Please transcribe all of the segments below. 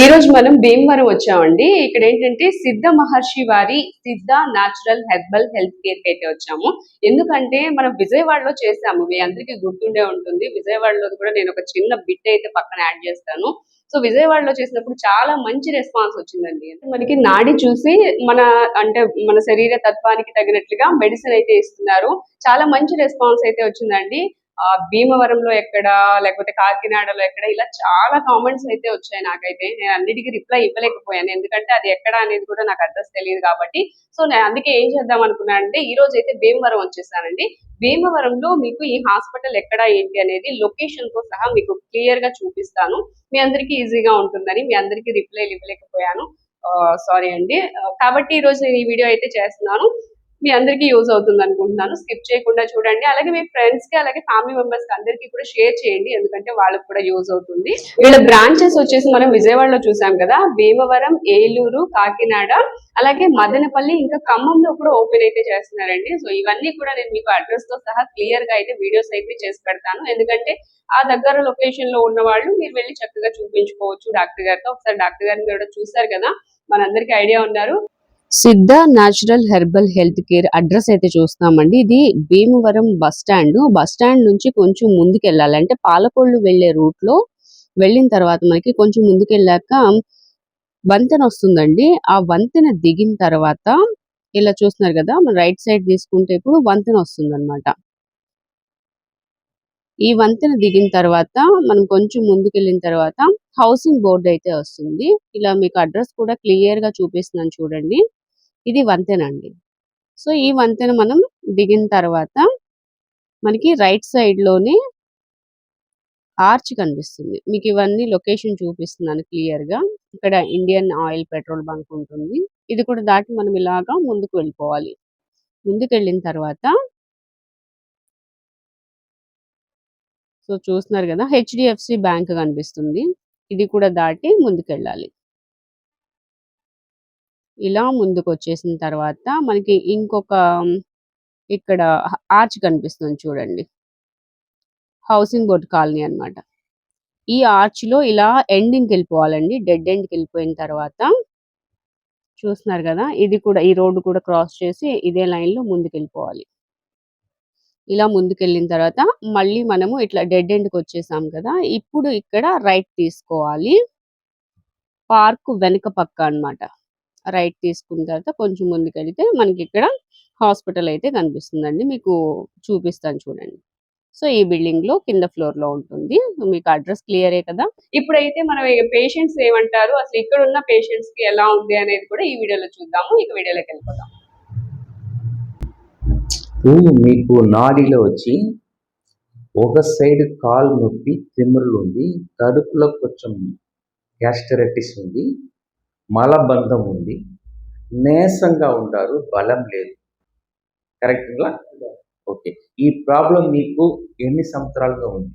ఈ రోజు మనం భీమవరం వచ్చామండి. ఇక్కడ ఏంటంటే సిద్ధ మహర్షి వారి సిద్ధ న్యాచురల్ హెర్బల్ హెల్త్ కేర్కి అయితే వచ్చాము. ఎందుకంటే మనం విజయవాడలో చేసాము మీ అందరికీ గుర్తుండే ఉంటుంది. విజయవాడలో కూడా నేను ఒక చిన్న బిట్ అయితే పక్కన యాడ్ చేస్తాను. సో విజయవాడలో చేసినప్పుడు చాలా మంచి రెస్పాన్స్ వచ్చిందండి. అంటే మనకి నాడి చూసి మన అంటే మన శరీర తత్వానికి తగినట్లుగా మెడిసిన్ అయితే ఇస్తున్నారు. చాలా మంచి రెస్పాన్స్ అయితే వచ్చిందండి. భీమవరంలో ఎక్కడ లేకపోతే కాకినాడలో ఎక్కడ ఇలా చాలా కామెంట్స్ అయితే వచ్చాయి నాకైతే. నేను అన్నిటికీ రిప్లై ఇవ్వలేకపోయాను. ఎందుకంటే అది ఎక్కడ అనేది కూడా నాకు అడ్రస్ తెలియదు కాబట్టి. సో నేను అందుకే ఏం చేద్దాం అనుకున్నానంటే ఈ రోజు అయితే భీమవరం వచ్చేసానండి. భీమవరంలో మీకు ఈ హాస్పిటల్ ఎక్కడ ఏంటి అనేది లొకేషన్తో సహా మీకు క్లియర్గా చూపిస్తాను. మీ అందరికీ ఈజీగా ఉంటుందని మీ అందరికీ రిప్లైలు ఇవ్వలేకపోయాను. సారీ అండి. కాబట్టి ఈ రోజు నేను ఈ వీడియో అయితే చేస్తున్నాను. మీ అందరికీ యూజ్ అవుతుంది అనుకుంటున్నాను. స్కిప్ చేయకుండా చూడండి. అలాగే మీ ఫ్రెండ్స్కి అలాగే ఫ్యామిలీ మెంబర్స్కి అందరికీ కూడా షేర్ చేయండి. ఎందుకంటే వాళ్ళకి కూడా యూజ్ అవుతుంది. వీళ్ళ బ్రాంచెస్ వచ్చేసి మనం విజయవాడలో చూసాం కదా. భీమవరం ఏలూరు కాకినాడ అలాగే మదనపల్లి ఇంకా ఖమ్మంలో కూడా ఓపెన్ అయితే చేస్తున్నారండి. సో ఇవన్నీ కూడా నేను మీకు అడ్రస్తో సహా క్లియర్గా అయితే వీడియోస్ అయితే చేసి పెడతాను. ఎందుకంటే ఆ దగ్గర లొకేషన్లో ఉన్న వాళ్ళు మీరు వెళ్ళి చక్కగా చూపించుకోవచ్చు. డాక్టర్ గారితో ఒకసారి డాక్టర్ గారిని కూడా చూసారు కదా. మనందరికీ ఐడియా ఉన్నారు. Siddha natural herbal health care address అయితే చూస్తున్నామండి. ఇది Bhimavaram bus stand. Bus stand నుంచి కొంచెం ముందుకు వెళ్ళాలి అంటే పాలకొల్లు వెళ్ళే రూట్లో వెళ్ళిన తర్వాత మనకి కొంచెం ముందుకు వెళ్ళాక వంతెన వస్తుందండి. ఆ వంతెన దిగిన తర్వాత ఇలా చూస్తున్నారు కదా మన రైట్ సైడ్ తీసుకుంటే ఇప్పుడు వంతెన వస్తుంది ఈ వంతెన దిగిన తర్వాత మనం కొంచెం ముందుకు వెళ్ళిన తర్వాత హౌసింగ్ బోర్డు అయితే వస్తుంది. ఇలా మీకు అడ్రస్ కూడా క్లియర్గా చూపిస్తున్నాను చూడండి. ఇది వంతెన అండి. సో ఈ వంతెన మనం దిగిన తర్వాత మనకి రైట్ సైడ్లోనే ఆర్చ్ కనిపిస్తుంది. మీకు ఇవన్నీ లొకేషన్ చూపిస్తున్నాను క్లియర్గా ఇక్కడ ఇండియన్ ఆయిల్ పెట్రోల్ బంక్ ఉంటుంది. ఇది కూడా దాటి మనం ఇలాగా ముందుకు వెళ్ళిపోవాలి. ముందుకు వెళ్ళిన తర్వాత సో చూస్తున్నారు కదా హెచ్డిఎఫ్సి బ్యాంక్ కనిపిస్తుంది. ఇది కూడా దాటి ముందుకెళ్ళాలి. ఇలా ముందుకు వచ్చేసిన తర్వాత మనకి ఇంకొక ఇక్కడ ఆర్చ్ కనిపిస్తుంది చూడండి. హౌసింగ్ బోర్డ్ కాలనీ అన్నమాట. ఈ ఆర్చ్లో ఇలా ఎండింగ్కి వెళ్ళిపోవాలండి. డెడ్ ఎండ్కి వెళ్ళిపోయిన తర్వాత చూస్తున్నారు కదా ఇది కూడా ఈ రోడ్డు కూడా క్రాస్ చేసి ఇదే లైన్లో ముందుకు వెళ్ళిపోవాలి ఇలా ముందుకెళ్ళిన తర్వాత మళ్ళీ మనము ఇట్లా డెడ్ ఎండ్కి వచ్చేసాం కదా! ఇప్పుడు ఇక్కడ రైట్ తీసుకోవాలి. పార్క్ వెనుక పక్క అన్నమాట. రైట్ తీసుకున్న తర్వాత కొంచెం ముందుకు మనకి ఇక్కడ హాస్పిటల్ అయితే కనిపిస్తుందండి. మీకు చూపిస్తాను చూడండి. సో ఈ బిల్డింగ్లో కింద ఫ్లోర్లో ఉంటుంది. మీకు అడ్రస్ క్లియరే కదా! ఇప్పుడైతే మనం పేషెంట్స్ ఏమంటారు? అసలు ఇక్కడ ఉన్న పేషెంట్స్కి ఎలా ఉంది అనేది కూడా ఈ వీడియోలో చూద్దాము. ఇక వీడియోలోకి వెళ్ళిపోదాం. ఇప్పుడు మీకు నాడిలో వచ్చి ఒక సైడ్ కాలు నొప్పి తిమ్మురులు ఉంది కడుపులో కొంచెం గ్యాస్టరైటిస్ ఉంది మలబంధం ఉంది. నీరసంగా ఉంటారు బలం లేదు. కరెక్ట్గా ఓకే. ఈ ప్రాబ్లం మీకు ఎన్ని సంవత్సరాలుగా ఉంది?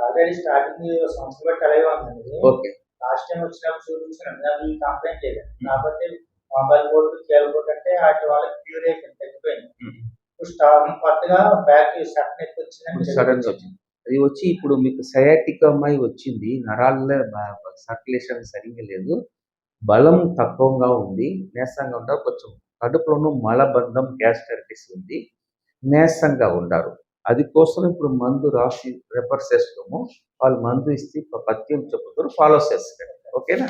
ఆల్రెడీ స్టార్టింగ్ సంవత్సరం ఉందండి ఓకే. లాస్ట్ టైం వచ్చినప్పుడు చూపించాను. నాకు ఈ కంప్లైంట్ లేదు కాకపోతే మొబైల్ బోర్డు కేబుల్ బోర్డు అంటే వాటి వాళ్ళకి క్యూర్ అయిపోయింది తగ్గిపోయింది. కొత్తగా బ్యాక్ సడన్ వచ్చిందండి సడన్గా వచ్చింది. అది వచ్చి ఇప్పుడు మీకు సయాటికమై వచ్చింది. నరాల్లో సర్క్యులేషన్ సరిగ్గా లేదు. బలం తక్కువగా ఉంది. నీరసంగా ఉంటారు కొంచెం కడుపులోనూ మలబంధం గ్యాస్ట్రైటిస్ ఉంది. నీరసంగా ఉండారు. అది కోసం ఇప్పుడు మందు రాసి రెఫర్ చేస్తాము వాళ్ళు మందు ఇస్తే పథ్యం చెప్పుతారు ఫాలో చేస్తారు. ఓకేనా?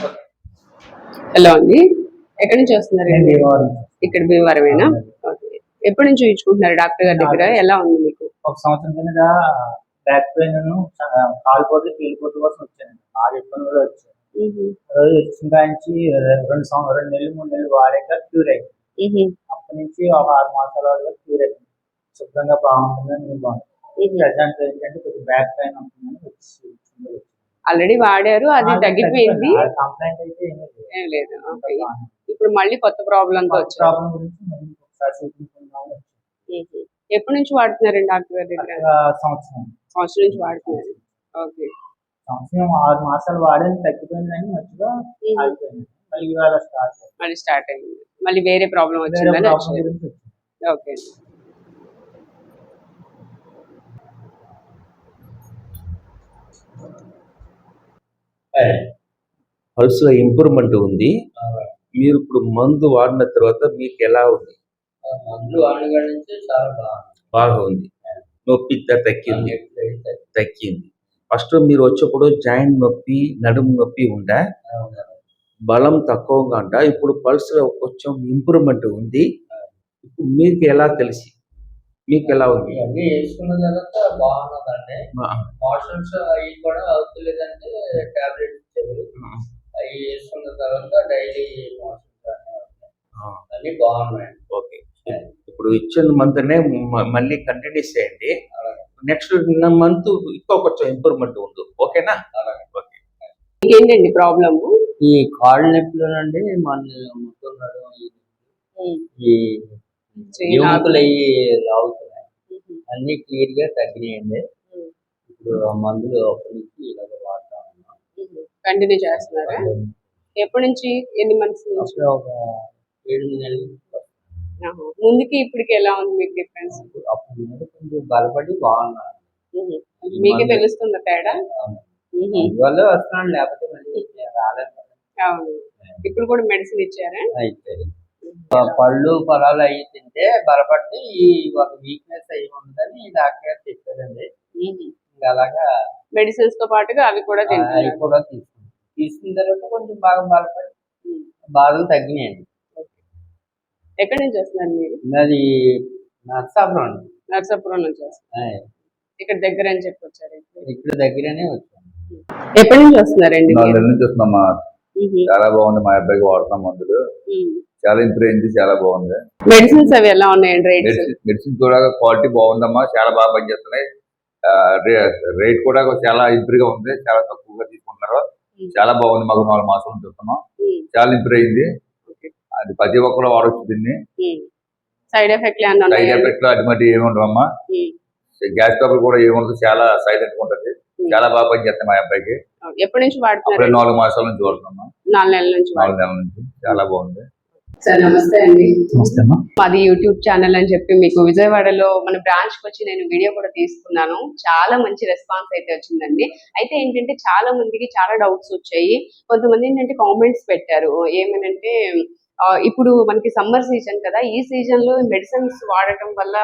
హలో అండి. ఎక్కడి నుంచి వస్తున్నారు? ఇక్కడ భీమవరమేనా ఓకే. ఎప్పటి నుంచి చూపించుకుంటున్నారు డాక్టర్ గారి దగ్గర? ఎలా ఉంది మీకు? ఒక సంవత్సరం కింద బ్యాక్ పెయిన్ కాలు పోటీ కీలు పోటీ కోసం వచ్చాను ఆరు ఇబ్బంది కూడా వచ్చాను రోజు వచ్చిన కాంచి రెండు సంవత్సరం రెండు నెలలు మూడు నెలలు వాడాక క్యూర్ అయింది. అప్పటి నుంచి ఒక ఆరు మాసాల వరకు క్యూర్ అయిపోయింది శుభ్రంగా బాగుంటుందని నేను బాగుంటుంది ప్రజెంట్ ఏంటంటే కొంచెం బ్యాక్ పెయిన్ ఉంటుందని వచ్చి ఆల్రెడీ వాడారు అది తగ్గిపోయింది. కంప్లైంట్ అయితే ఏమీ లేదు. ఏం లేదు. ఓకే. ఇప్పుడు మళ్ళీ కొత్త ప్రాబ్లం ప్రాబ్లం గురించి ఎప్పటి నుంచి వాడుతున్నారండి డాక్టర్ గారి దగ్గర సంవత్సరం. సంవత్సరం నుంచి వాడుతున్నారు. ఓకే. సంవత్సరం ఆరు మాసాలు వాడేది తగ్గిపోయిందని మధ్యలో ఆగిపోయింది. మళ్ళీ ఇవాళ స్టార్ట్ మళ్ళీ స్టార్ట్ అయింది. మళ్ళీ వేరే ప్రాబ్లం వచ్చిందని. ఓకే. పల్స్లో ఇంప్రూవ్మెంట్ ఉంది. మీరు ఇప్పుడు మందు వాడిన తర్వాత మీకు ఎలా ఉంది? మందులు వాడిన నుంచి చాలా బాగుంది. బాగా ఉంది నొప్పి తగ్గింది. తగ్గింది. ఫస్ట్ మీరు వచ్చేప్పుడు జాయింట్ నొప్పి నడుము నొప్పి ఉండే. బలం తక్కువగా ఉండ. ఇప్పుడు పల్స్లో కొంచెం ఇంప్రూవ్మెంట్ ఉంది. ఇప్పుడు మీకు ఎలా తెలిసి? మీకు ఎలా ఉంది? ఇవన్నీ వేసుకున్న తర్వాత బాగున్నదండి. మోషన్స్ అవి కూడా అవుతలేదంటే టాబ్లెట్ అవి వేసుకున్న తర్వాత డైలీ మోషన్స్ అన్ని బాగున్నాయి ఇప్పుడు ఇచ్చిన మంత్నే మ- మళ్ళీ కంటిన్యూ చేయండి. నెక్స్ట్ మంత్ ఇంకో కొంచెం ఇంప్రూవ్మెంట్ ఉంది. ఓకేనా? ఓకే. ఏంటండి ప్రాబ్లము ఈ కాళ్ళ నొప్పులు అండి మన మొత్తం నడుము ఈ ఎముకలు అవి లాగుతున్నాయి. అన్ని క్లియర్గా తగ్గినాయండి. ఇప్పుడు ఆ మందులు అప్పటి నుంచి ఇలాగ వాడుతా ఉన్నాం. కంటిన్యూ చేస్తున్నారా? ఎప్పటి నుంచి? ఎన్ని మంత్స్ ఒక ఏడు నెలలు. ముందుకి ఇప్పటికి ఎలా ఉంది మీకు డిఫరెన్స్? అప్పుడు కొంచెం బలపడి బాగున్నాను మీకే తెలుస్తుందా తేడా. అందువల్ల వస్తున్నాను లేకపోతే మళ్ళీ రాలేదు అవును. ఇప్పుడు కూడా మెడిసిన్ ఇచ్చారా? అయితే పళ్ళు పొలాలు అవి తింటే బలపడితే ఈ ఒక వీక్నెస్ అయి ఉందని డాక్టర్ గారు చెప్పారండి. ఇంకా అలాగా మెడిసిన్స్తో పాటుగా అవి కూడా కూడా తీసుకున్నాం తీసుకున్న తర్వాత కొంచెం బాగా బలపడి బాధలు తగ్గినాయండి. ఎక్కడి నుంచి వస్తున్నారు మీరు? అది నర్సాపురం అండి. నర్సాపురం నుంచి వస్తున్నారు. ఇక్కడ దగ్గర అని చెప్పి వచ్చారు ఇక్కడ దగ్గరనే వచ్చాను. ఎప్పటి నుంచి వస్తున్నారండి నాలుగు నుంచి వస్తున్నాం మా మ్మ్. చాలా బాగుంది మా అబ్బాయికి వాడుతున్నాం మందులు. చాలా ఇంప్రూవ్ అయింది చాలా బాగుంది. మెడిసిన్స్ అవి ఎలా ఉన్నాయండి రేట్స్? మెడిసిన్ కూడా క్వాలిటీ బాగుందమ్మా చాలా బాగా పనిచేస్తున్నాయి. ఆ, రే- రేట్ కూడా చాలా ఇంప్రూవ్గా ఉంది చాలా తక్కువగా తీసుకుంటున్నారు. చాలా బాగుంది మాకు నాలుగు మాసాల నుంచి వస్తున్నాం. చాలా ఇంప్రూవ్ అయింది. అది ప్రతి ఒక్కరు వాడచ్చు దీన్ని. సైడ్ ఎఫెక్ట్ సైడ్ ఎఫెక్ట్ అటువంటి ఏమి ఉండవమ్మా. గ్యాస్ ట్రబుల్ కూడా ఏముండదు చాలా సైలెంట్ ఉంటుంది. చాలా బాగా పనిచేస్తాయి మా అబ్బాయికి. ఎప్పటి నుంచి వాడుతున్నారు? నాలుగు మాసాల నుంచి వాడుతున్నాం. నాలుగు నెలల నుంచి నాలుగు నెలల నుంచి. చాలా బాగుంది. సార్ నమస్తే అండి. నమస్తే అమ్మా. మాది యూట్యూబ్ ఛానల్ అని చెప్పి మీకు విజయవాడలో మన బ్రాంచ్కి వచ్చి నేను వీడియో కూడా తీసుకున్నాను. చాలా మంచి రెస్పాన్స్ అయితే వచ్చిందండి. అయితే ఏంటంటే చాలా మందికి చాలా డౌట్స్ వచ్చాయి. కొంతమంది ఏంటంటే కామెంట్స్ పెట్టారు. ఏమనంటే ఇప్పుడు మనకి సమ్మర్ సీజన్ కదా ఈ సీజన్లో మెడిసిన్స్ వాడటం వల్ల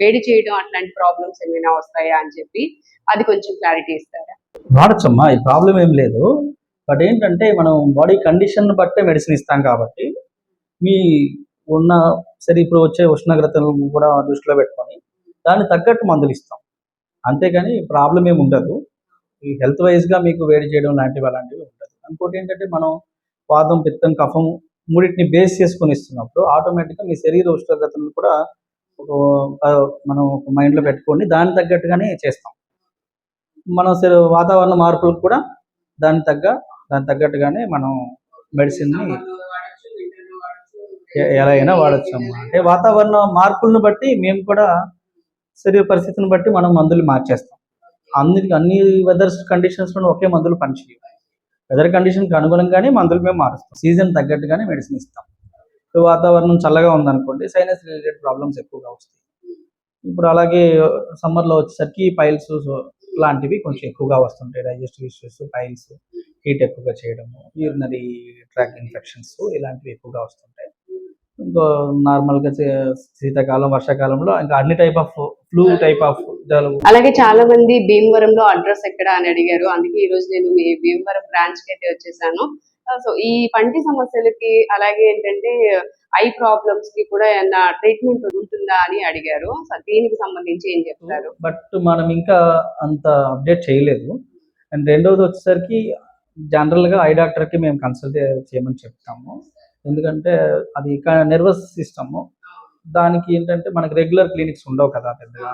వేడి చేయడం అట్లాంటి ప్రాబ్లమ్స్ ఏమైనా వస్తాయా అని చెప్పి అది కొంచెం క్లారిటీ ఇస్తారా? వాడచ్చమ్మా ఈ ప్రాబ్లం ఏం లేదు. బట్ ఏంటంటే మనం బాడీ కండిషన్ బట్టే మెడిసిన్ ఇస్తాం కాబట్టి మీ ఉన్న సరే ఇప్పుడు వచ్చే ఉష్ణోగ్రతను కూడా దృష్టిలో పెట్టుకొని దానికి తగ్గట్టు మందులు ఇస్తాం. అంతేగాని ప్రాబ్లం ఏమి ఉండదు. ఈ హెల్త్ వైజ్గా మీకు వేడి చేయడం లాంటివి అలాంటివి ఉండదు. ఇంకోటి ఏంటంటే మనం వాదం పిత్తం కఫం మూడింటిని బేస్ చేసుకొని ఇస్తున్నప్పుడు ఆటోమేటిక్గా మీ శరీర ఉష్ణోగ్రతను కూడా ఒక మనం ఒక మైండ్లో పెట్టుకొని దానికి తగ్గట్టుగానే చేస్తాం. మనం వాతావరణ మార్పులకు కూడా దానికి తగ్గ దానికి తగ్గట్టుగానే మనం మెడిసిన్ని ఎలా అయినా వాడచ్చు అంటే వాతావరణ మార్పులను బట్టి మేము కూడా శరీర పరిస్థితిని బట్టి మనం మందులు మార్చేస్తాం. అన్ని అన్ని వెదర్ కండిషన్స్లో ఒకే మందులు పనిచేయవు. వెదర్ కండిషన్కి అనుగుణంగానే మందులు మేము మారుస్తాం. సీజన్ తగ్గట్టుగానే మెడిసిన్ ఇస్తాం. ఇప్పుడు వాతావరణం చల్లగా ఉందనుకోండి సైనస్ రిలేటెడ్ ప్రాబ్లమ్స్ ఎక్కువగా వస్తాయి. ఇప్పుడు అలాగే సమ్మర్లో వచ్చేసరికి పైల్స్ లాంటివి కొంచెం ఎక్కువగా వస్తుంటాయి. డైజెస్టివ్ ఇష్యూస్ పైల్స్ హీట్ ఎక్కువగా చేయడము యూరినరీ ట్రాక్ ఇన్ఫెక్షన్స్ ఇలాంటివి ఎక్కువగా వస్తుంటాయి. ఇంకో నార్మల్గా శీతాకాలం వర్షాకాలంలో ఇంకా అన్ని type of flu type of జలుబు అలాగే చాలా మంది భీమవరంలో అడ్రస్ ఎక్కడ అని అడిగారు. అందుకే ఈ రోజు నేను మీ భీమవరం బ్రాంచ్కి అయితే వచ్చేసాను. సో ఈ పంటి సమస్యలకి అలాగే ఏంటంటే ఐ ప్రాబ్లమ్స్కి కూడా ఏమన్నా ట్రీట్మెంట్ ఉంటుందా అని అడిగారు. సో దీనికి సంబంధించి ఏం చెప్తారు? బట్ మనం ఇంకా అంత అప్డేట్ చేయలేదు. అండ్ రెండవది వచ్చేసరికి జనరల్గా ఐ డాక్టర్కి మేము కన్సల్ట్ చేయమని చెప్తాము. ఎందుకంటే అది నెర్వస్ సిస్టమ్ దానికి ఏంటంటే మనకి రెగ్యులర్ క్లినిక్స్ ఉండవు కదా పెద్దగా.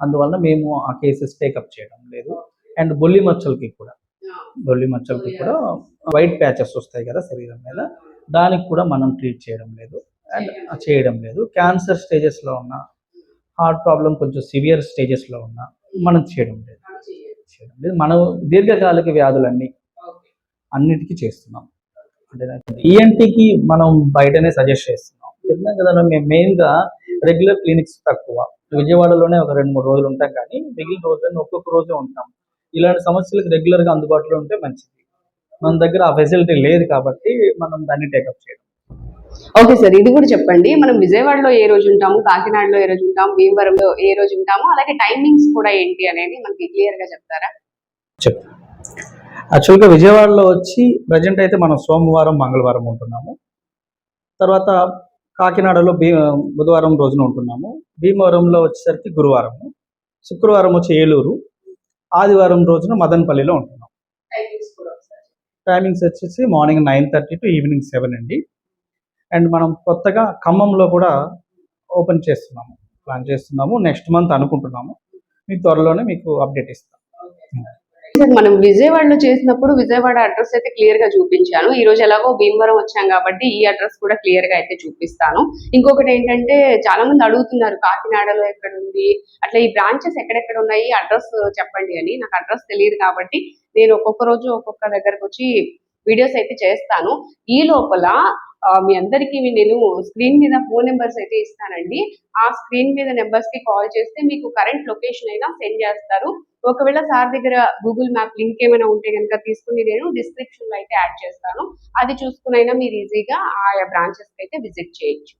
అందువల్ల మేము ఆ కేసెస్ టేకప్ చేయడం లేదు. అండ్ బొల్లి మచ్చలకి కూడా. బొల్లి మచ్చలకి కూడా వైట్ ప్యాచెస్ వస్తాయి కదా శరీరం మీద. దానికి కూడా మనం ట్రీట్ చేయడం లేదు. అండ్ చేయడం లేదు. క్యాన్సర్ స్టేజెస్లో ఉన్న హార్ట్ ప్రాబ్లం కొంచెం సివియర్ స్టేజెస్లో ఉన్న మనం చేయడం లేదు. చేయడం లేదు. మనం దీర్ఘకాలిక వ్యాధులన్నీ అన్నిటికీ చేస్తున్నాం. అంటే ఈఎన్టీకి మనం బయటనే సజెస్ట్ చేస్తున్నాం. చెప్పినాం కదా మేము మెయిన్గా రెగ్యులర్ క్లినిక్స్ తక్కువ. విజయవాడలోనే ఒక రెండు మూడు రోజులు ఉంటాం కానీ మిగిలిన రోజులన్నీ ఒక్కొక్క రోజే ఉంటాం. ఇలాంటి సమస్యలకు రెగ్యులర్గా అందుబాటులో ఉంటే మంచిది. మన దగ్గర ఆ ఫెసిలిటీ లేదు కాబట్టి మనం దాన్ని టేకప్ చేయడం. ఓకే సార్ ఇది కూడా చెప్పండి. మనం విజయవాడలో ఏ రోజు ఉంటాము? కాకినాడలో ఏ రోజు ఉంటాము? భీమవరంలో ఏ రోజు ఉంటాము? అలాగే టైమింగ్స్ కూడా ఏంటి అనేది మనకి క్లియర్గా చెప్తారా? చెప్తాను యాక్చువల్గా విజయవాడలో వచ్చి ప్రజెంట్ అయితే మనం సోమవారం మంగళవారం ఉంటున్నాము. తర్వాత కాకినాడలో భీ బుధవారం రోజున ఉంటున్నాము. భీమవరంలో వచ్చేసరికి గురువారము. శుక్రవారం వచ్చి ఏలూరు. ఆదివారం రోజున మదనపల్లిలో ఉంటున్నాం. టైమింగ్స్ వచ్చేసి morning nine thirty to evening seven అండి. అండ్ మనం కొత్తగా ఖమ్మంలో కూడా ఓపెన్ చేస్తున్నాము. ప్లాన్ చేస్తున్నాము. నెక్స్ట్ మంత్ అనుకుంటున్నాము. మీకు త్వరలోనే మీకు అప్డేట్ ఇస్తాం. మనం విజయవాడలో చేసినప్పుడు విజయవాడ అడ్రస్ అయితే క్లియర్గా చూపించాను. ఈ రోజు ఎలాగో భీమవరం వచ్చాం కాబట్టి ఈ అడ్రస్ కూడా క్లియర్గా అయితే చూపిస్తాను. ఇంకొకటి ఏంటంటే చాలా మంది అడుగుతున్నారు కాకినాడలో ఎక్కడ ఉంది? అట్లా ఈ బ్రాంచెస్ ఎక్కడెక్కడ ఉన్నాయి? అడ్రస్ చెప్పండి అని. నాకు అడ్రస్ తెలియదు కాబట్టి నేను ఒక్కొక్క రోజు ఒక్కొక్క దగ్గరకు వచ్చి వీడియోస్ అయితే చేస్తాను. ఈ లోపల మీ అందరికీ నేను స్క్రీన్ మీద ఫోన్ నెంబర్స్ అయితే ఇస్తానండి. ఆ స్క్రీన్ మీద నెంబర్స్కి కాల్ చేస్తే మీకు కరెంట్ లొకేషన్ అయినా సెండ్ చేస్తారు. ఒకవేళ సార్ దగ్గర గూగుల్ మ్యాప్ లింక్ ఏమైనా ఉంటే కనుక తీసుకుని నేను డిస్క్రిప్షన్లో అయితే యాడ్ చేస్తాను. అది చూసుకునైనా మీరు ఈజీగా ఆయా బ్రాంచెస్ అయితే విజిట్ చేయొచ్చు.